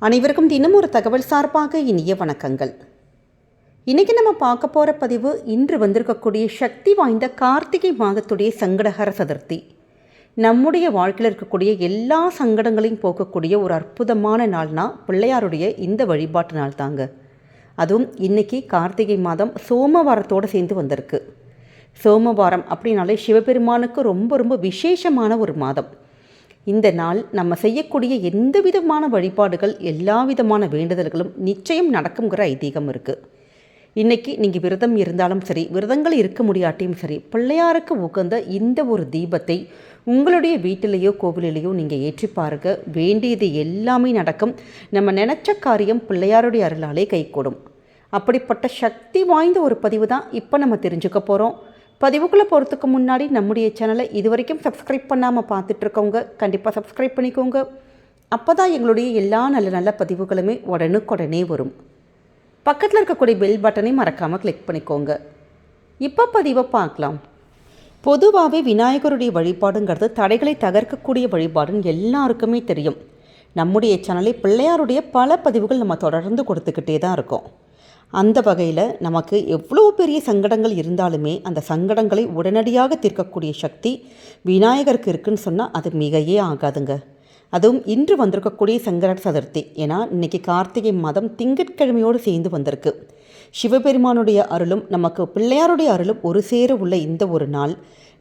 அனைவருக்கும் தினம் ஒரு தகவல் சார்பாக இனிய வணக்கங்கள். இன்றைக்கி நம்ம பார்க்க போகிற பதிவு இன்று வந்திருக்கக்கூடிய சக்தி வாய்ந்த கார்த்திகை மாதத்துடைய சங்கடகர சதுர்த்தி. நம்முடைய வாழ்க்கையில் இருக்கக்கூடிய எல்லா சங்கடங்களையும் போக்கக்கூடிய ஒரு அற்புதமான நாள்னா பிள்ளையாருடைய இந்த வழிபாட்டு நாள் தாங்க. அதுவும் இன்றைக்கி கார்த்திகை மாதம் சோமவாரத்தோடு சேர்ந்து வந்திருக்கு. சோமவாரம் அப்படின்னாலே சிவபெருமானுக்கு ரொம்ப ரொம்ப விசேஷமான ஒரு மாதம். இந்த நாள் நம்ம செய்யக்கூடிய எந்த விதமான வழிபாடுகள் எல்லா விதமான வேண்டுதல்களும் நிச்சயம் நடக்குங்கிற ஐதீகம் இருக்குது இன்றைக்கி நீங்கள் விரதம் இருந்தாலும் சரி விரதங்கள் இருக்க முடியாட்டியும் சரி பிள்ளையாருக்கு உகந்த இந்த ஒரு தீபத்தை உங்களுடைய வீட்டிலேயோ கோவிலிலேயோ நீங்கள் ஏற்றி பாருங்க. வேண்டியது எல்லாமே நடக்கும். நம்ம நினச்ச காரியம் பிள்ளையாருடைய அருளாலே கைகூடும். அப்படிப்பட்ட சக்தி வாய்ந்த ஒரு பதிவு தான் இப்போ நம்ம தெரிஞ்சுக்க போகிறோம் பதிவுக்குள்ளே போகிறதுக்கு முன்னாடி நம்முடைய சேனலை இது வரைக்கும் சப்ஸ்கிரைப் பண்ணாமல் பார்த்துட்ருக்கவங்க கண்டிப்பாக சப்ஸ்கிரைப் பண்ணிக்கோங்க. அப்போ தான் எங்களுடைய எல்லா நல்ல நல்ல பதிவுகளுமே உடனுக்குடனே வரும். பக்கத்தில் இருக்கக்கூடிய பெல் பட்டனை மறக்காமல் கிளிக் பண்ணிக்கோங்க. இப்போ பதிவை பார்க்கலாம். பொதுவாகவே விநாயகருடைய வழிபாடுங்கிறது தடைகளை தகர்க்கக்கூடிய வழிபாடுன்னு எல்லாருக்குமே தெரியும். நம்முடைய சேனலில் பிள்ளையாருடைய பல பதிவுகள் நம்ம தொடர்ந்து கொடுத்துக்கிட்டே தான் இருக்கோம். அந்த வகையில் நமக்கு எவ்வளோ பெரிய சங்கடங்கள் இருந்தாலுமே அந்த சங்கடங்களை உடனடியாக தீர்க்கக்கூடிய சக்தி விநாயகருக்கு இருக்குன்னு சொன்னால் அது மிகையே ஆகாதுங்க. அதுவும் இன்று வந்திருக்கக்கூடிய சங்கர சதுர்த்தி. ஏன்னா இன்றைக்கி கார்த்திகை மாதம் திங்கட்கிழமையோடு சேர்ந்து வந்திருக்கு. சிவபெருமானுடைய அருளும் நமக்கு பிள்ளையாருடைய அருளும் ஒரு சேர உள்ள இந்த ஒரு நாள்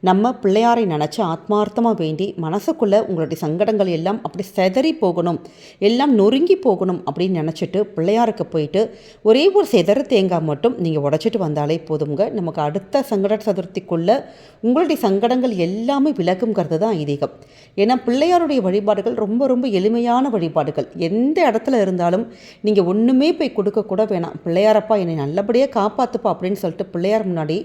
நம்ம பிள்ளையாரை நினச்சி ஆத்மார்த்தமாக வேண்டி மனசுக்குள்ளே உங்களுடைய சங்கடங்கள் எல்லாம் அப்படி செதறி போகணும். எல்லாம் நொறுங்கி போகணும் அப்படின்னு நினச்சிட்டு பிள்ளையாருக்கு போயிட்டு ஒரே ஒரு செதற தேங்காய் மட்டும் நீங்கள் உடச்சிட்டு வந்தாலே போதுங்க நமக்கு அடுத்த சங்கட சதுர்த்திக்குள்ளே உங்களுடைய சங்கடங்கள் எல்லாமே விலகுங்கிறது தான் ஐதீகம். ஏன்னா பிள்ளையாருடைய வழிபாடுகள் ரொம்ப ரொம்ப எளிமையான வழிபாடுகள். எந்த இடத்துல இருந்தாலும் நீங்கள் ஒன்றுமே போய் கொடுக்கக்கூட வேணாம். பிள்ளையாரப்பா என்னை நல்லபடியாக காப்பாற்றுப்பா அப்படின்னு சொல்லிட்டு பிள்ளையார் முன்னாடி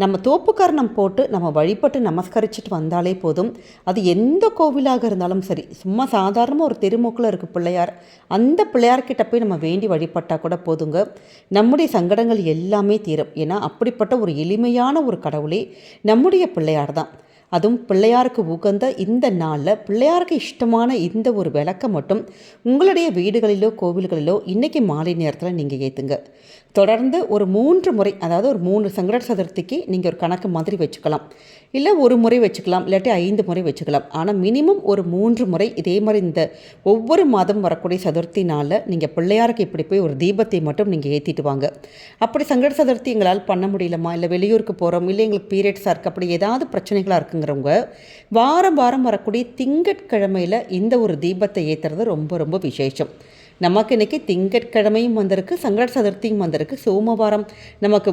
நம்ம தோப்புக்காரணம் போட்டு நம்ம வழிபட்டு நமஸ்கரிச்சுட்டு வந்தாலே போதும். அது எந்த கோவிலாக இருந்தாலும் சரி சும்மா சாதாரணமாக ஒரு தெருமூக்கில் இருக்குது பிள்ளையார் அந்த பிள்ளையார்கிட்ட போய் நம்ம வேண்டி வழிபட்டால் கூட போதுங்க. நம்முடைய சங்கடங்கள் எல்லாமே தீரும். ஏன்னா அப்படிப்பட்ட ஒரு எளிமையான ஒரு கடவுளே நம்முடைய பிள்ளையார் தான் அதுவும் பிள்ளையாருக்கு உகந்த இந்த நாளில் பிள்ளையாருக்கு இஷ்டமான இந்த ஒரு விளக்கை மட்டும் உங்களுடைய வீடுகளிலோ கோவில்களிலோ இன்றைக்கி மாலை நேரத்தில் நீங்கள் ஏற்றுங்க தொடர்ந்து ஒரு மூன்று முறை அதாவது ஒரு மூணு சங்கட சதுர்த்திக்கு நீங்கள் ஒரு கணக்கு மாதிரி வச்சுக்கலாம். இல்லை ஒரு முறை வச்சுக்கலாம் இல்லாட்டி ஐந்து முறை வச்சுக்கலாம். ஆனால் மினிமம் ஒரு மூன்று முறை இதே மாதிரி இந்த ஒவ்வொரு மாதம் வரக்கூடிய சதுர்த்தி நாளில் நீங்கள் பிள்ளையாருக்கு இப்படி போய் ஒரு தீபத்தை மட்டும் நீங்கள் ஏற்றிட்டு வாங்க. அப்படி சங்கட சதுர்த்தி எங்களால் பண்ண முடியலமா? இல்லை வெளியூருக்கு போகிறோம் இல்லை எங்களுக்கு பீரியட்ஸாக இருக்குது அப்படி ஏதாவது பிரச்சனைகளாக இருக்குங்க இருக்குங்கிறவங்க வாரம் வாரம் வரக்கூடிய திங்கட்கிழமையில் இந்த ஒரு தீபத்தை ஏற்றுறது ரொம்ப ரொம்ப விசேஷம். நமக்கு இன்றைக்கி திங்கட்கிழமையும் வந்திருக்கு சங்கட சதுர்த்தியும் வந்திருக்கு சோமவாரம் நமக்கு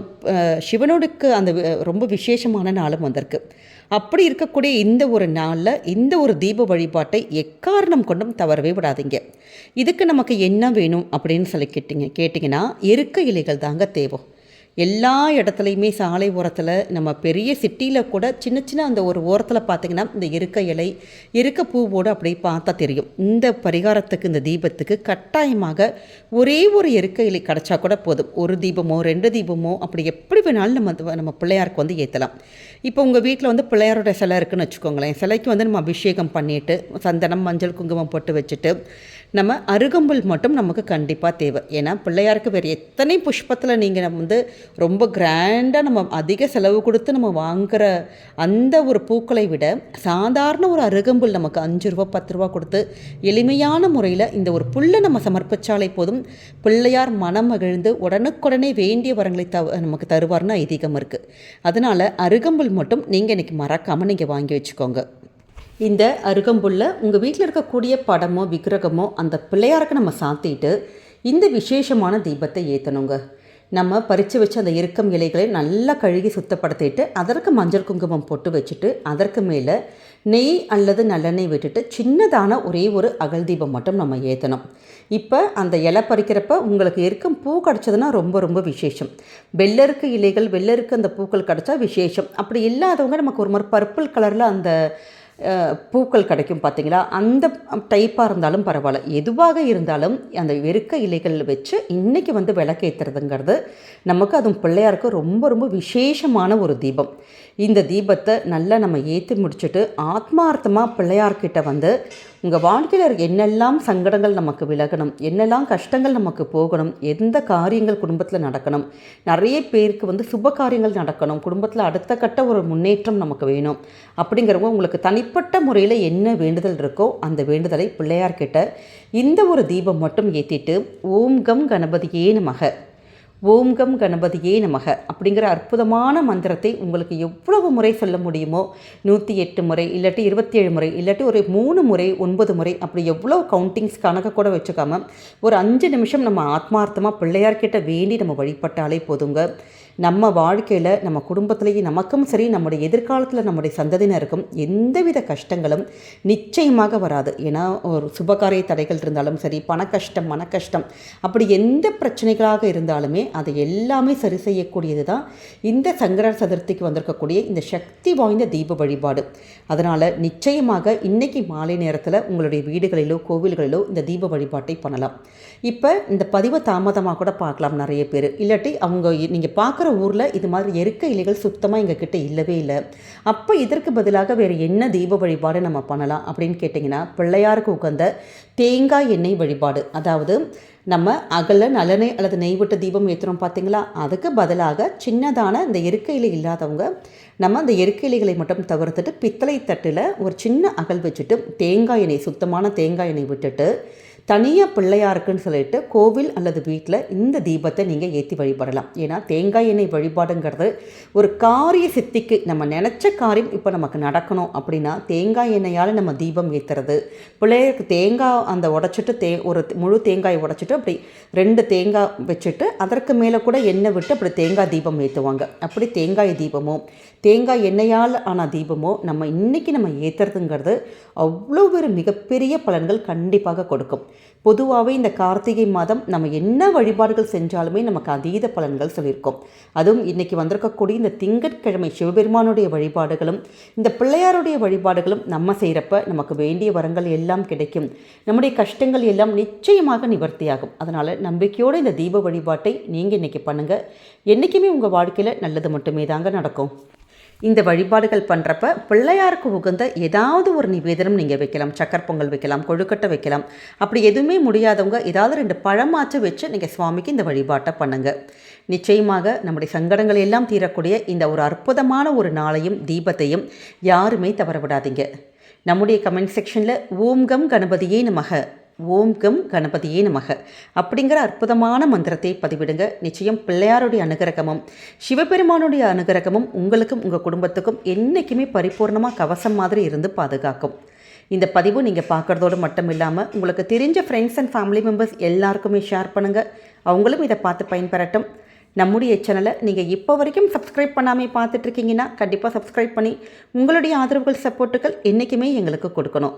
சிவனுக்கு அந்த ரொம்ப விசேஷமான நாளும் வந்திருக்கு. அப்படி இருக்கக்கூடிய இந்த ஒரு நாளில் இந்த ஒரு தீப வழிபாட்டை எக்காரணம் கொண்டும் தவறவே விடாதீங்க. இதுக்கு நமக்கு என்ன வேணும் அப்படின்னு சொல்லி கேட்டிங்க கேட்டிங்கன்னா எருக்க இலைகள் தாங்க தேவை எல்லா இடத்துலையுமே சாலை ஓரத்தில் நம்ம பெரிய சிட்டியில் கூட சின்ன சின்ன அந்த ஒரு ஓரத்தில் பார்த்திங்கன்னா இந்த இருக்க இலை இருக்க பூவோடு அப்படி பார்த்தா தெரியும். இந்த பரிகாரத்துக்கு இந்த தீபத்துக்கு கட்டாயமாக ஒரே ஒரு இருக்க இலை கிடச்சா கூட போதும். ஒரு தீபமோ ரெண்டு தீபமோ அப்படி எப்படி வேணாலும் நம்ம நம்ம பிள்ளையாருக்கு வந்து ஏற்றலாம் இப்போ உங்கள் வீட்டில் வந்து பிள்ளையாரோட சிலை இருக்குதுன்னு வச்சுக்கோங்களேன். சிலைக்கு வந்து நம்ம அபிஷேகம் பண்ணிவிட்டு சந்தனம் மஞ்சள் குங்குமம் போட்டு வச்சுட்டு நம்ம அருகம்புல் மட்டும் நமக்கு கண்டிப்பாக தேவை. ஏன்னா பிள்ளையாருக்கு வேறு எத்தனை புஷ்பத்தில் நீங்கள் நம்ம வந்து ரொம்ப கிராண்டாக நம்ம அதிக செலவு கொடுத்து நம்ம வாங்குகிற அந்த ஒரு பூக்களை விட சாதாரண ஒரு அருகம்புல் நமக்கு அஞ்சு ரூபா பத்து ரூபா கொடுத்து எளிமையான முறையில் இந்த ஒரு புல்லை நம்ம சமர்ப்பித்தாலே போதும் பிள்ளையார் மனம் மகிழ்ந்து உடனுக்குடனே வேண்டிய வரங்களை த நமக்கு தருவார்னு ஐதீகம் இருக்குது அதனால் அருகம்புல் மட்டும் நீங்கள் இன்றைக்கி மறக்காமல் நீங்கள் வாங்கி வச்சுக்கோங்க. இந்த அருகம்புல்ல உங்கள் வீட்டில் இருக்கக்கூடிய படமோ விக்கிரகமோ அந்த பிள்ளையாருக்கு நம்ம சாத்திட்டு இந்த விசேஷமான தீபத்தை ஏற்றணுங்க நம்ம பறித்து வச்ச அந்த இறுக்கம் இலைகளை நல்லா கழுகி சுத்தப்படுத்திட்டு அதற்கு மஞ்சள் குங்குமம் போட்டு வச்சுட்டு அதற்கு மேலே நெய் அல்லது நல்லெண்ணெய் விட்டுட்டு சின்னதான ஒரே ஒரு அகல் தீபம் மட்டும் நம்ம ஏற்றணும் இப்போ அந்த இலை பறிக்கிறப்ப உங்களுக்கு இருக்கும் பூ கிடச்சதுன்னா ரொம்ப ரொம்ப விசேஷம். வெள்ளருக்கு இலைகள் வெள்ளருக்கு அந்த பூக்கள் கிடச்சா விசேஷம். அப்படி இல்லாதவங்க நமக்கு ஒரு மாதிரி பர்பிள் கலரில் அந்த பூக்கள் கிடைக்கும் பார்த்தீங்களா அந்த டைப்பாக இருந்தாலும் பரவாயில்ல. எதுவாக இருந்தாலும் அந்த வெறுக்க இலைகள் வச்சு இன்றைக்கி வந்து விளக்கேற்றுறதுங்கிறது நமக்கு அதுவும் பிள்ளையாருக்கு ரொம்ப ரொம்ப விசேஷமான ஒரு தீபம். இந்த தீபத்தை நல்லா நம்ம ஏற்றி முடிச்சுட்டு ஆத்மார்த்தமாக பிள்ளையார்கிட்ட வந்து உங்கள் வாழ்க்கையில் என்னெல்லாம் சங்கடங்கள் நமக்கு விலகணும் என்னெல்லாம் கஷ்டங்கள் நமக்கு போகணும் எந்த காரியங்கள் குடும்பத்தில் நடக்கணும் நிறைய பேருக்கு வந்து சுப காரியங்கள் நடக்கணும் குடும்பத்தில் அடுத்த கட்ட ஒரு முன்னேற்றம் நமக்கு வேணும் அப்படிங்கிறவங்க உங்களுக்கு தனிப்பட்ட முறையில் என்ன வேண்டுதல் இருக்கோ அந்த வேண்டுதலை பிள்ளையார்கிட்ட இந்த ஒரு தீபம் மட்டும் ஏற்றிட்டு ஓம் கம் கணபதியே நமக. ஓம் கம் கணபதியே நமக அப்படிங்கிற அற்புதமான மந்திரத்தை உங்களுக்கு எவ்வளவு முறை சொல்ல முடியுமோ நூற்றி எட்டு முறை இல்லாட்டி இருபத்தி ஏழு முறை இல்லாட்டி ஒரு மூணு முறை ஒன்பது முறை அப்படி எவ்வளோ கவுண்டிங்ஸ் கணக்கு கூட வச்சுக்காம ஒரு அஞ்சு நிமிஷம் நம்ம ஆத்மார்த்தமாக பிள்ளையார்கிட்ட வேண்டி நம்ம வழிபட்டாலே போதுங்க. நம்ம வாழ்க்கையில் நம்ம குடும்பத்திலேயே நமக்கும் சரி நம்முடைய எதிர்காலத்தில் நம்முடைய சந்ததியினருக்கும் எந்தவித கஷ்டங்களும் நிச்சயமாக வராது. ஏன்னா ஒரு சுபகாரிய தடைகள் இருந்தாலும் சரி பண கஷ்டம் மன கஷ்டம் அப்படி எந்த பிரச்சனைகளாக இருந்தாலுமே அதை எல்லாமே சரி செய்யக்கூடியது தான் இந்த சங்கர சதுர்த்திக்கு வந்திருக்கக்கூடிய இந்த சக்தி வாய்ந்த தீப வழிபாடு. அதனால் நிச்சயமாக இன்றைக்கி மாலை நேரத்தில் உங்களுடைய வீடுகளிலோ கோவில்களிலோ இந்த தீப வழிபாட்டை பண்ணலாம். இப்போ இந்த பதிவை தாமதமாக கூட பார்க்கலாம் நிறைய பேர். இல்லாட்டி அவங்க நீங்கள் பார்க்குற ஊரில் இது மாதிரி எருக்க இலைகள் சுத்தமாக எங்கள் கிட்டே இல்லவே இல்லை. அப்போ இதற்கு பதிலாக வேறு என்ன தீப வழிபாடு நம்ம பண்ணலாம் அப்படின்னு கேட்டிங்கன்னா பிள்ளையாருக்கு உகந்த தேங்காய் எண்ணெய் வழிபாடு. அதாவது நம்ம அகல நலனை அல்லது நெய் விட்டு தீபம் ஏற்றுறோம் பார்த்தீங்களா அதுக்கு பதிலாக சின்னதான இந்த எருக்க இலை இல்லாதவங்க நம்ம அந்த எருக்க இலைகளை மட்டும் தவிர்த்துட்டு பித்தளை தட்டில் ஒரு சின்ன அகல் வச்சுட்டு தேங்காய் எண்ணெய் சுத்தமான தேங்காய் எண்ணெய் விட்டுட்டு தனியாக பிள்ளையாருக்குன்னு சொல்லிட்டு கோவில் அல்லது வீட்டில் இந்த தீபத்தை நீங்கள் ஏற்றி வழிபடலாம். ஏன்னா தேங்காய் எண்ணெய் வழிபாடுங்கிறது ஒரு காரிய சித்திக்கு நம்ம நினச்ச காரியம் இப்போ நமக்கு நடக்கணும் அப்படின்னா தேங்காய் எண்ணெயால் நம்ம தீபம் ஏற்றுறது பிள்ளையருக்கு தேங்காய் அந்த உடச்சிட்டு தே ஒரு முழு தேங்காய் உடச்சிட்டு அப்படி ரெண்டு தேங்காய் வச்சுட்டு அதற்கு மேலே கூட எண்ணெய் விட்டு அப்படி தேங்காய் தீபம் ஏற்றுவாங்க அப்படி தேங்காய் தீபமோ தேங்காய் எண்ணெயால் ஆன தீபமோ நம்ம இன்றைக்கி நம்ம ஏற்றுறதுங்கிறது அவ்வளோ ஒரு மிகப்பெரிய பலன்கள் கண்டிப்பாக கொடுக்கும். பொதுவாகவே இந்த கார்த்திகை மாதம் நம்ம என்ன வழிபாடுகள் செஞ்சாலுமே நமக்கு அதீத பலன்கள் சொல்லியிருக்கோம். அதுவும் இன்றைக்கி வந்திருக்கக்கூடிய இந்த திங்கட்கிழமை சிவபெருமானுடைய வழிபாடுகளும் இந்த பிள்ளையாருடைய வழிபாடுகளும் நம்ம செய்கிறப்ப நமக்கு வேண்டிய வரங்கள் எல்லாம் கிடைக்கும். நம்முடைய கஷ்டங்கள் எல்லாம் நிச்சயமாக நிவர்த்தியாகும். அதனால் நம்பிக்கையோடு இந்த தீப வழிபாட்டை நீங்கள் இன்றைக்கி பண்ணுங்கள் என்றைக்குமே உங்கள் வாழ்க்கையில் நல்லது மட்டுமே தாங்க நடக்கும். இந்த வழிபாடுகள் பண்ணுறப்ப பிள்ளையாருக்கு உகந்த ஏதாவது ஒரு நிவேதனம் நீங்கள் வைக்கலாம். சக்கர் பொங்கல் வைக்கலாம் கொழுக்கட்டை வைக்கலாம். அப்படி எதுவுமே முடியாதவங்க ஏதாவது ரெண்டு பழமாச்சு வச்சு நீங்கள் சுவாமிக்கு இந்த வழிபாட்டை பண்ணுங்கள் நிச்சயமாக நம்முடைய சங்கடங்கள் எல்லாம் தீரக்கூடிய இந்த ஒரு அற்புதமான ஒரு நாளையும் தீபத்தையும் யாருமே தவற விடாதீங்க நம்முடைய கமெண்ட் செக்ஷனில் ஓம் கம் கணபதியே நமக. ஓம் கம் கணபதியே நமக. அப்படிங்கிற அற்புதமான மந்திரத்தை பதிவிடுங்க. நிச்சயம் பிள்ளையாருடைய அனுகிரகமும் சிவபெருமானுடைய அனுகிரகமும் உங்களுக்கும் உங்கள் குடும்பத்துக்கும் என்றைக்குமே பரிபூர்ணமாக கவசம் மாதிரி இருந்து பாதுகாக்கும். இந்த பதிவு நீங்கள் பார்க்குறதோடு மட்டும் இல்லாமல் உங்களுக்கு தெரிஞ்ச ஃப்ரெண்ட்ஸ் அண்ட் ஃபேமிலி மெம்பர்ஸ் எல்லாருக்குமே ஷேர் பண்ணுங்கள் அவங்களும் இதை பார்த்து பயன்பெறட்டும். நம்முடைய சேனலை நீங்கள் இப்போ வரைக்கும் சப்ஸ்கிரைப் பண்ணாமல் பார்த்துட்ருக்கீங்கன்னா கண்டிப்பாக சப்ஸ்கிரைப் பண்ணி உங்களுடைய ஆதரவுகள் சப்போர்ட்டுகள் என்றைக்குமே எங்களுக்கு கொடுக்கணும்.